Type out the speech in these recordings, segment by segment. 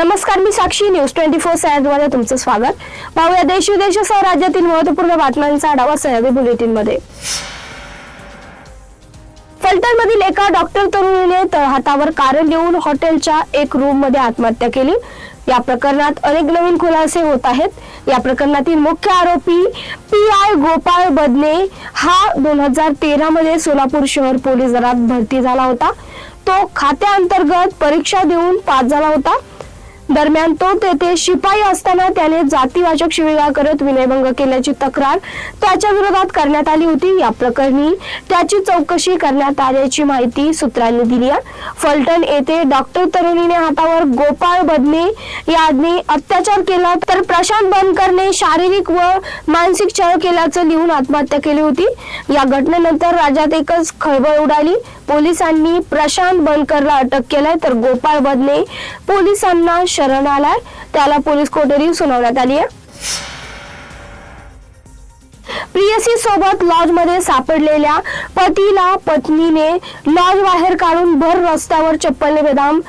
नमस्कार मी Sakshi. News twenty four सह्याद्रीमध्ये तुमचं स्वागत. पाहूया देश विदेशासह राज्यातील महत्त्वपूर्ण बातम्यांचा आढावा सह्याद्री बुलेटिनमध्ये फलटण मधील एका डॉक्टर तरुणीने तळहातावर कारण देऊन हॉटेलच्या एक रूममध्ये आत्महत्या केली. या प्रकरणात अनेक नवीन खुलासे होत आहेत. या प्रकरणातील मुख्य आरोपी पी आय गोपाळ बदने हा दोन हजार तेरा मध्ये सोलापूर शहर पोलीस दलात भरती झाला होता. तो खात्याअंतर्गत परीक्षा देऊन पास झाला होता. दरम्यान तो तेथे शिपाई असताना त्याने जातीवाचक शिवीगाळ करत विनयभंग केल्याची तक्रार त्याच्या विरोधात करण्यात आली होती. या प्रकरणी त्याची चौकशी करण्यात आल्याची माहिती सूत्रांनी दिली आहे. फलटण येथे डॉक्टर तरुणीने हातावर गोपाळ बदने याने अत्याचार केला तर प्रशांत बनकरने शारीरिक व मानसिक छळ केल्याचं लिहून आत्महत्या केली होती. या घटनेनंतर राज्यात एकच खळबळ उडाली. पोलिसांनी प्रशांत बनकरला अटक केलाय तर गोपाळ बदने पोलिसांना शरण आलाय. त्याला पोलीस कोठडी सुनावण्यात आली आहे. प्रियसी सोबत लॉजमध्ये सापडलेल्या पतीला पत्नीने लॉज बाहेर काढून भर रस्त्यावर चप्पलने बेदाम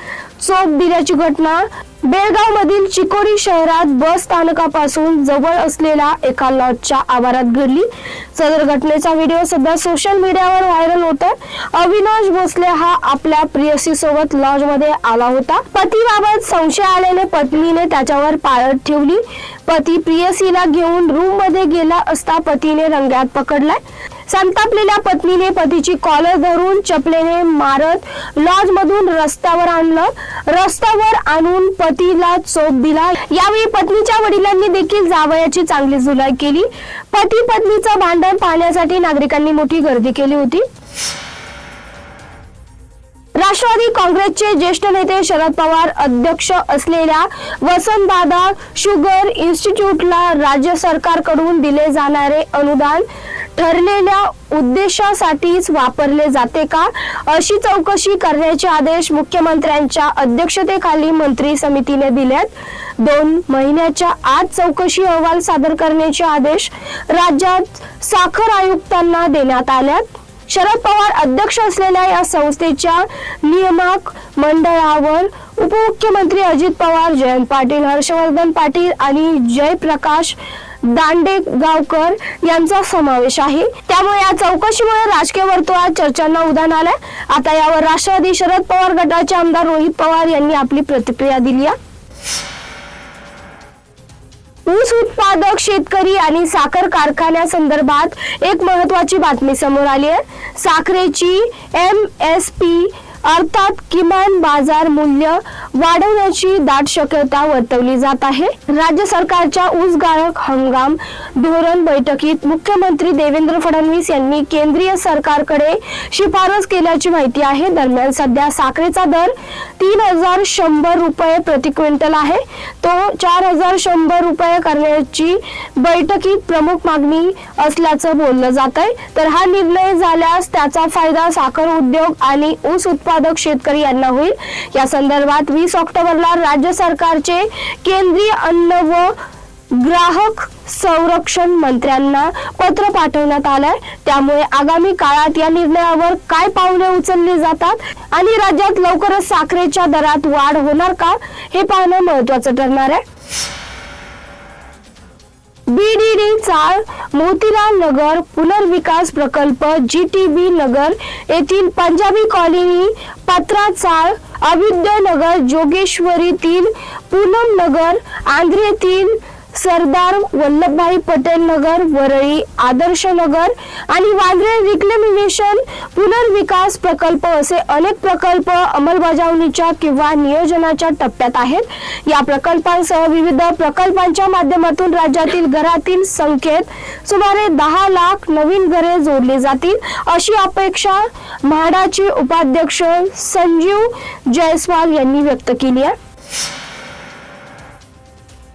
चोप दिल्याची घटना बेळगाव मधील चिकोडी शहरात बस स्थानकापासून जवळ असलेल्या एका लॉजच्या आवारात घडली. सदर घटनेचा व्हिडिओ सध्या सोशल मीडियावर व्हायरल होत अविनाश भोसले हा आपल्या प्रियसी सोबत लॉजमध्ये आला होता. पतीबाबत संशय आल्याने पत्नीने त्याच्यावर पाळत ठेवली. पती प्रियसीला घेऊन रूममध्ये गेला असता पतीने रंग्यात पकडलाय. संतापलेल्या पत्नीने पतीची कॉलर धरून चपलेने मारत लॉज मधून रस्त्यावर आणलं. रस्त्यावर आणून पतीला चोप दिला. यावेळी पत्नीच्या वडिलांनी देखील जावयाची चांगली जुलाई केली. पती पत्नीचं भांडण पाहण्यासाठी नागरिकांनी मोठी गर्दी केली होती. राष्ट्रवादी काँग्रेसचे ज्येष्ठ नेते शरद पवार अध्यक्ष असलेल्या वसंतदादा शुगर इन्स्टिट्यूटला राज्य सरकारकडून दिले जाणारे अनुदान ठरलेल्या उद्देशासाठीच वापरले जाते का? अशी चौकशी करण्याचे आदेश मुख्यमंत्र्यांच्या अध्यक्षतेखाली मंत्री समितीने दिलेत. दोन महिन्याच्या आत चौकशी अहवाल सादर करण्याचे आदेश राज्यात साखर आयुक्तांना देण्यात आल्यात. शरद पवार अध्यक्ष असलेल्या या संस्थेच्या नियामक मंडळावर उपमुख्यमंत्री अजित पवार जयंत पाटील हर्षवर्धन पाटील आणि जयप्रकाश दांडेगावकर यांचा समावेश आहे. त्यामुळे या चौकशीमुळे राजकीय वर्तुळात चर्चांना उधाण आलंय. आता यावर राष्ट्रवादी शरद पवार गटाचे आमदार रोहित पवार यांनी आपली प्रतिक्रिया दिली आहे. ऊस उत्पादक शेतकरी आणि साखर कारखान्यासंदर्भात एक महत्वाची बातमी समोर आली आहे. साखरेची एम एस पी अर्थात किमान बाजार मूल्य वाढवण्याची दाट शक्यता वर्तवली जात आहे. राज्य सरकारच्या ऊस गाळक हंगाम धोरण बैठकीत मुख्यमंत्री देवेंद्र फडणवीस यांनी केंद्रीय सरकारकडे शिफारस केल्याची माहिती आहे. दरम्यान सध्या साखरेचा दर तीन हजार शंभर रुपये प्रति क्विंटल आहे. तो चार हजार शंभर रुपये करण्याची बैठकीत प्रमुख मागणी असल्याचं बोललं जात आहे. तर हा निर्णय झाल्यास त्याचा फायदा साखर उद्योग आणि ऊस उत्पादक शेतकरी यांना होईल. या संदर्भात वीस ऑक्टोबरला राज्य सरकारचे केंद्रीय अन्न व ग्राहक संरक्षण मंत्र्यांना पत्र पाठवण्यात आलंय. त्यामुळे आगामी काळात या निर्णयावर काय पावले उचलली जातात आणि राज्यात लवकरच साखरेच्या दरात वाढ होणार का हे पाहणं महत्वाचं ठरणार आहे. बीडीडी चाळ मोतीलाल नगर पुनर्विकास प्रकल्प जीटीबी नगर येथील पंजाबी कॉलनी पत्रा चाळ अविद्य नगर जोगेश्वरीतील पूनम नगर आंध्रेतील सरदार वल्लभभाई पटेल नगर वरळी आदर्श नगर आणि वांद्रे रिक्लेमिनेशन पुनर्विकास प्रकल्प असे अनेक प्रकल्प अंमलबजावणीच्या किंवा नियोजनाच्या टप्प्यात आहेत. या प्रकल्पांसह विविध प्रकल्पांच्या माध्यमातून राज्यातील घरातील संख्येत सुमारे दहा लाख नवीन घरे जोडली जातील अशी अपेक्षा म्हाडाचे उपाध्यक्ष संजीव जयस्वाल यांनी व्यक्त केली आहे.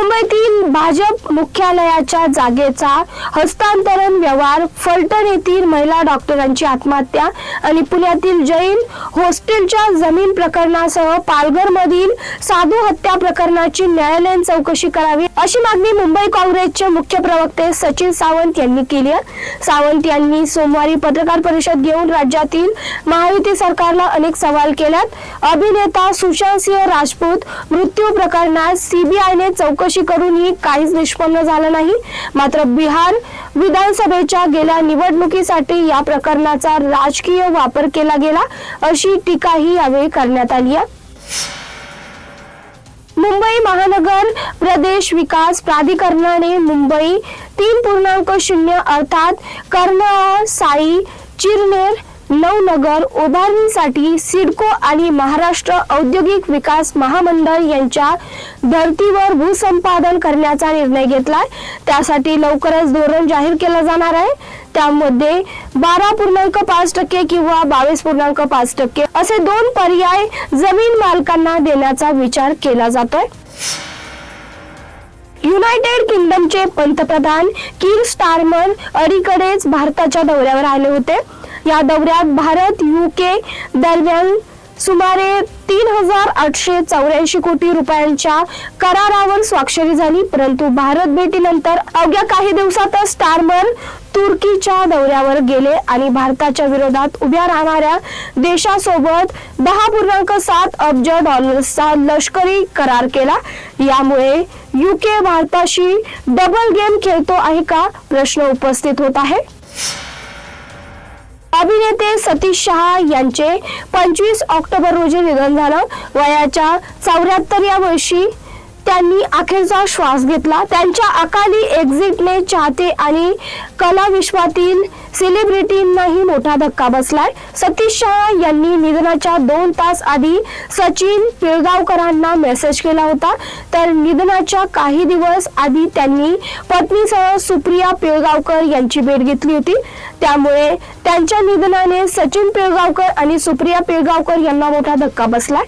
मुंबईतील भाजप मुख्यालयाच्या जागेचा हस्तांतरण व्यवहार फलटण येथील महिला डॉक्टरांची आत्महत्या आणि पुण्यातील जैन हॉस्टेलच्या जमीन प्रकरणासह पालघर मधील साधू हत्या प्रकरणाची न्यायालयीन चौकशी करावी अशी मागणी मुंबई काँग्रेसचे मुख्य प्रवक्ते सचिन सावंत यांनी केली आहे. सावंत यांनी सोमवारी पत्रकार परिषद घेऊन राज्यातील महायुती सरकारला अनेक सवाल केल्यात. अभिनेता सुशांत सिंह राजपूत मृत्यू प्रकरणात सीबीआयने चौकशी चौकशी करूनही काहीच निष्पन्न झालं नाही. मात्र बिहार विधानसभेच्या गेल्या निवडणुकीसाठी या प्रकरणाचा राजकीय वापर केला गेला अशी टीकाही यावेळी करण्यात आली आहे. मुंबई महानगर प्रदेश विकास प्राधिकरणाने मुंबई तीन पूर्णांक शून्य अर्थात कर्नाळा साई चिरनेर नवनगर उभारणीसाठी सिडको आणि महाराष्ट्र औद्योगिक विकास महामंडळ यांच्या धर्तीवर भूसंपादन करण्याचा निर्णय घेतलाय. त्यासाठी लवकरच धोरण जाहीर केलं जाणार आहे. त्यामध्ये बारा पूर्णांक पाच टक्के किंवा बावीस पूर्णांक पाच टक्के असे दोन पर्याय जमीन मालकांना देण्याचा विचार केला जातोय. युनायटेड किंगडमचे पंतप्रधान किर स्टारमन अलीकडेच भारताच्या दौऱ्यावर आले होते. या दौऱ्यात भारत युके दरम्यान सुमारे तीन हजार आठशे चौऱ्याऐंशी कोटी रुपयांच्या करारावर स्वाक्षरी झाली. परंतु भारत भेटीनंतर अवघ्या काही दिवसातच स्टारमर तुर्कीच्या दौऱ्यावर गेले आणि भारताच्या विरोधात उभ्या राहणाऱ्या देशासोबत दहा पूर्णांक सात अब्ज डॉलर्सचा लष्करी करार केला. यामुळे युके भारताशी डबल गेम खेळतो आहे का? प्रश्न उपस्थित होत आहे. अभिनेते सतीश शहा यांचे पंचवीस ऑक्टोबर रोजी निधन झालं. वयाच्या चौऱ्याहत्तर या वर्षी त्यांनी अखेरचा श्वास घेतला. त्यांच्या अकाली एक्झिटने चाहते आणि कला विश्वातील सेलिब्रिटींनाही मोठा धक्का बसलाय. सतीश शहा यांनी निधनाच्या दोन तास आधी सचिन पिळगावकरांना मेसेज केला होता. तर निधनाच्या काही दिवस आधी त्यांनी पत्नीसह सुप्रिया पिळगावकर यांची भेट घेतली होती. त्यामुळे त्यांच्या निधनाने सचिन पिळगावकर आणि सुप्रिया पिळगावकर यांना मोठा धक्का बसलाय.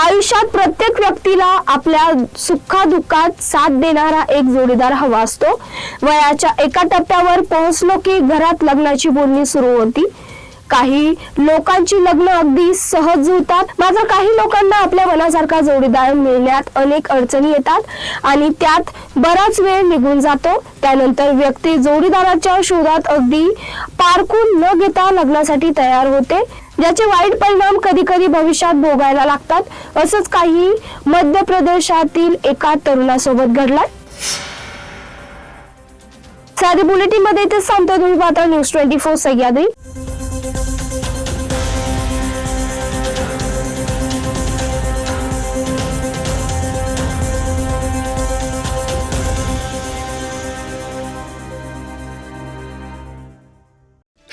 आयुष्यात प्रत्येक व्यक्तीला आपल्या सुखादुःखात साथ देणारा एक जोडीदार हवा असतो. वयाच्या एका टप्प्यावर पोहोचलो की घरात लग्नाची बोलणी सुरू होती. काही लोकांची लग्न अगदी सहज जुळतात मात्र काही लोकांना आपल्या मनासारखा जोडीदार मिळण्यात अनेक अडचणी येतात आणि त्यात बराच वेळ निघून जातो. त्यानंतर व्यक्ती जोडीदाराच्या शोधात अगदी पारखून न घेता लग्नासाठी तयार होते. ज्याचे वाईट परिणाम कधी कधी भविष्यात भोगायला लागतात. असंच काही मध्य प्रदेशातील एका तरुणासोबत घडलाय. साधी बुलेटिनमध्ये इथे सांगतो तुम्ही पाहता न्यूज ट्वेंटी फोर सह्याद्री.